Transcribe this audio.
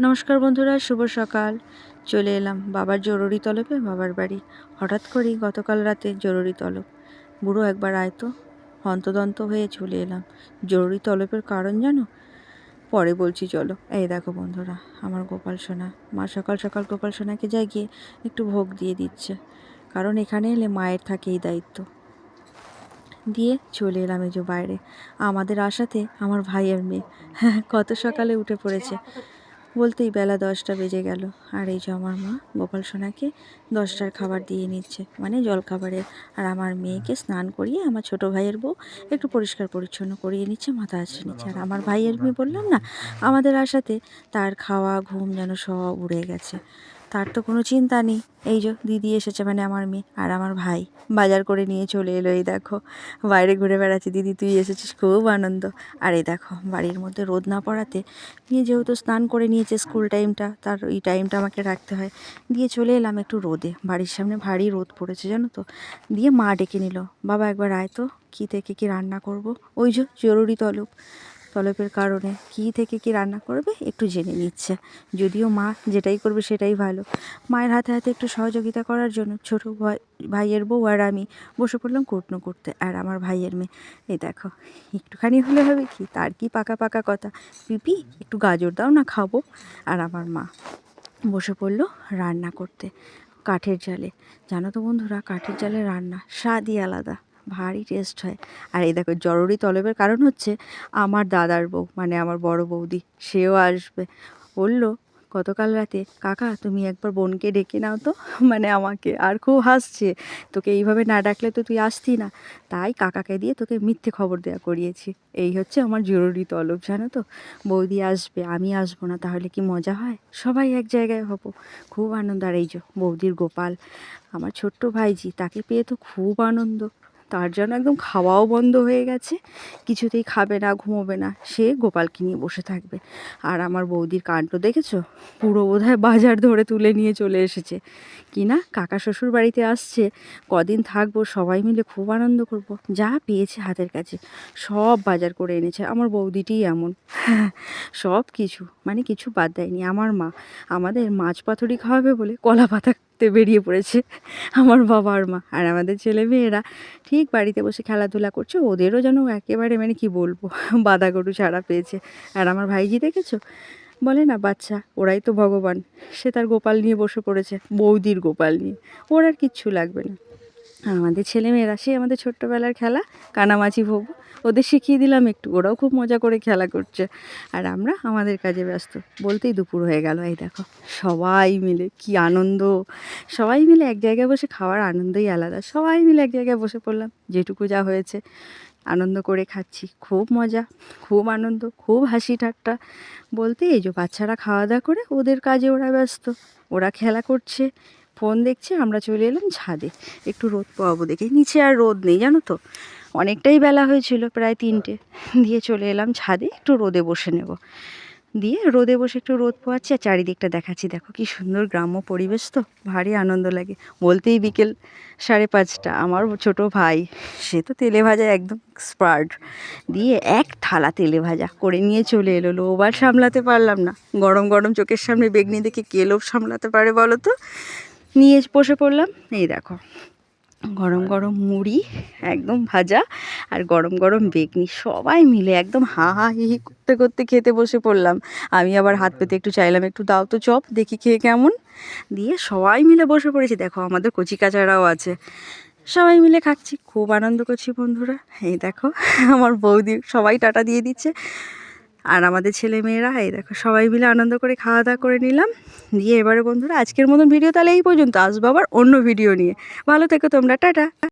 নমস্কার বন্ধুরা, শুভ সকাল। চলে এলাম বাবার জরুরি তলবে, বাবার বাড়ি। হঠাৎ করেই গতকাল রাতে জরুরি তলব। বুড়ো একবার আয় তো, হন্তদন্ত হয়ে চলে এলাম। জরুরি তলবের কারণ জানো? পরে বলছি, চলো। এই দেখো বন্ধুরা, আমার গোপাল সোনা। মা সকাল সকাল গোপাল সোনাকে জাগিয়ে একটু ভোগ দিয়ে দিচ্ছে। কারণ এখানে এলে মায়ের থাকে এই দায়িত্ব। দিয়ে চলে এলাম এই যে বাইরে। আমাদের আশাতে আমার ভাইয়ের মেয়ে। কত সকালে উঠে পড়েছে। বলতেই বেলা দশটা বেজে গেল। আর এই যে আমার মা, গোপাল সোনাকে দশটার খাবার দিয়ে নিচ্ছে মানে জল খাবারের আর আমার মেয়েকে স্নান করিয়ে আমার ছোট ভাইয়ের বউ একটু পরিষ্কার পরিচ্ছন্ন করিয়ে নিচ্ছে, মাথা আছড়ে নিচ্ছে। আর আমার ভাইয়ের মেয়ে বললাম না, আমাদের আশাতে তার খাওয়া, ঘুম যেন সব উড়ে গেছে। তার তো কোনো চিন্তা নেই। এই যে, দিদি এসেছে মানে আমার মেয়ে আর আমার ভাই। বাজার করে নিয়ে চলে এলো, এই দেখো। বাইরে ঘুরে বেড়াচ্ছি। দিদি, তুই এসেছিস, খুব আনন্দ। আর এই দেখো, বাড়ির মধ্যে রোদ না পড়াতে নিয়ে যেহেতু স্নান করে নিয়েছে স্কুল টাইমটা, তার এই টাইমটা আমাকে রাখতে হয়। দিয়ে চলে এলাম একটু রোদে। বাড়ির সামনে ভারী রোদ পড়েছে, জানো তো। দিয়ে মা ডেকে নিল। বাবা একবার আয় তো, কী থেকে কী রান্না করব? ওই যে, জরুরি তলব। তলবের কারণে। কী থেকে কী রান্না করবে একটু জেনে নিচ্ছে। যদিও মা যেটাই করবে সেটাই ভালো। মায়ের হাতে হাতে একটু সহযোগিতা করার জন্য ছোটো ভাই, ভাইয়ের বউ আর আমি বসে পড়লাম কুটনো করতে আর আমার ভাইয়ের মেয়ে। এই দেখো, একটুখানি হলে হবে কি? তার কি পাকা পাকা কথা? পিপি, একটু গাজর দাও না, খাব। আর আমার মা বসে পড়ল রান্না করতে কাঠের জালে। জানো তো বন্ধুরা, কাঠের জালে রান্না স্বাদই আলাদা। ভারী টেস্ট হয়। আর এই দেখো, জরুরি তলবের কারণ হচ্ছে আমার দাদার বউ মানে আমার বড় বৌদি, সেও আসবে। বলল, গতকাল রাতে, কাকা, তুমি একবার বোনকে ডেকে নাও তো। মানে আমাকে, আর খুব হাসছে। তোকে এইভাবে না ডাকলে তো তুই আসতি না। তাই কাকাকে দিয়ে তোকে মিথ্যে খবর দেওয়া করিয়েছি। এই হচ্ছে আমার জরুরি তলব, জানো তো? বৌদি আসবে, আমি আসব না, তাহলে কি মজা হয়? সবাই এক জায়গায় হব। খুব আনন্দ। আর এই যে বৌদির গোপাল, আমার ছোট্ট ভাইজি, তাকে পেয়ে তো খুব আনন্দ। তার জন্য একদম খাওয়াও বন্ধ হয়ে গেছে, কিছুতেই খাবে না, ঘুমোবে না, সে গোপালকে নিয়ে বসে থাকবে। আর আমার বৌদির কাণ্ড দেখেছ? পুরো বোধহয় বাজার ধরে তুলে নিয়ে চলে এসেছে। কি না? কাকা শ্বশুর বাড়িতে আসছে, কদিন থাকব, সবাই মিলে খুব আনন্দ করব। যা পেয়েছে হাতের কাছে, সব বাজার করে এনেছে। আমার বৌদিটিই এমন। সব কিছু মানে কিছু বাদ দেয়নি। আমার মা, আমাদের মাছ পাথরি খাওয়াবে বলে কলা পাতাতে বেরিয়ে পড়েছে। আমার বাবা আর মা। আর আমাদের ছেলে মেয়েরা ঠিক বাড়িতে বসে খেলাধুলা করছে। ওদেরও যেন একেবারে মানে কি বলব? বাঁধা গরু ছাড়া পেয়েছে। আর আমার ভাইজি দেখেছ? বলে, না, বাচ্চা, ওরাই তো ভগবান। সে তার গোপাল নিয়ে বসে পড়েছে, বৌদির গোপাল নিয়ে। ওর আর কিচ্ছু লাগবে না। আমাদের ছেলেমেয়েরা, সে আমাদের ছোট্টবেলার খেলা, কানামাছি ভোগ, ওদের শিখিয়ে দিলাম একটু, ওরাও খুব মজা করে খেলা করছে। আর আমরা আমাদের কাজে ব্যস্ত, বলতেই দুপুর হয়ে গেল, এই দেখো, সবাই মিলে কি আনন্দ। সবাই মিলে এক জায়গায় বসে খাওয়ার আনন্দই আলাদা, সবাই মিলে এক জায়গায় বসে পড়লাম, যেটুকু যা হয়েছে। আনন্দ করে খাচ্ছি, খুব মজা, খুব আনন্দ, খুব হাসি ঠাট্টা। বলতে এই যে বাচ্চারা খাওয়া দাওয়া করে, ওদের কাজে ওরা ব্যস্ত, ওরা খেলা করছে ফোন দেখছে, আমরা চলে এলাম ছাদে। একটু রোদ পাবো দেখে। নিচে আর রোদ নেই, জানো তো? অনেকটাই বেলা হয়েছিল, প্রায় তিনটে। দিয়ে চলে এলাম ছাদে, একটু রোদে বসে নেব। দিয়ে রোদে বসে একটু রোদ পোয়াচ্ছি আর চারিদিকটা দেখাচ্ছি। দেখো কি সুন্দর গ্রাম্য পরিবেশ তো, ভারী আনন্দ লাগে। বলতেই বিকেল সাড়ে পাঁচটা, আমার ছোট ভাই, সে তো তেলে ভাজা একদম এক্সপার্ট দিয়ে এক থালা তেলে ভাজা করে নিয়ে চলে এলো। লোভ আর সামলাতে পারলাম না। গরম গরম চোখের সামনে বেগনি দেখে কে লোভ সামলাতে পারে বলো তো? নিয়ে বসে পড়লাম। এই দেখো গরম গরম মুড়ি একদম ভাজা আর গরম গরম বেগনি সবাই মিলে একদম হা হা হি হি করতে করতে খেতে বসে পড়লাম। আমি আবার হাত পেতে একটু চাইলাম একটু দাও তো চপ দেখি খেয়ে কেমন। দিয়ে সবাই মিলে বসে পড়েছি। দেখো আমাদের কচি কাচারাও আছে। সবাই মিলে খাচ্ছি খুব আনন্দ করছি বন্ধুরা। এই দেখো আমার বৌদি সবাই টাটা দিয়ে দিচ্ছে। আর আমাদের ছেলে মেয়েরা এই দেখো সবাই মিলে আনন্দ করে খাওয়া দাওয়া করে নিলাম। দিয়ে এবারে বন্ধুরা, আজকের মতন ভিডিও তাহলে এই পর্যন্ত। আসব আবার অন্য ভিডিও নিয়ে। ভালো থেকো তোমরা, টাটা।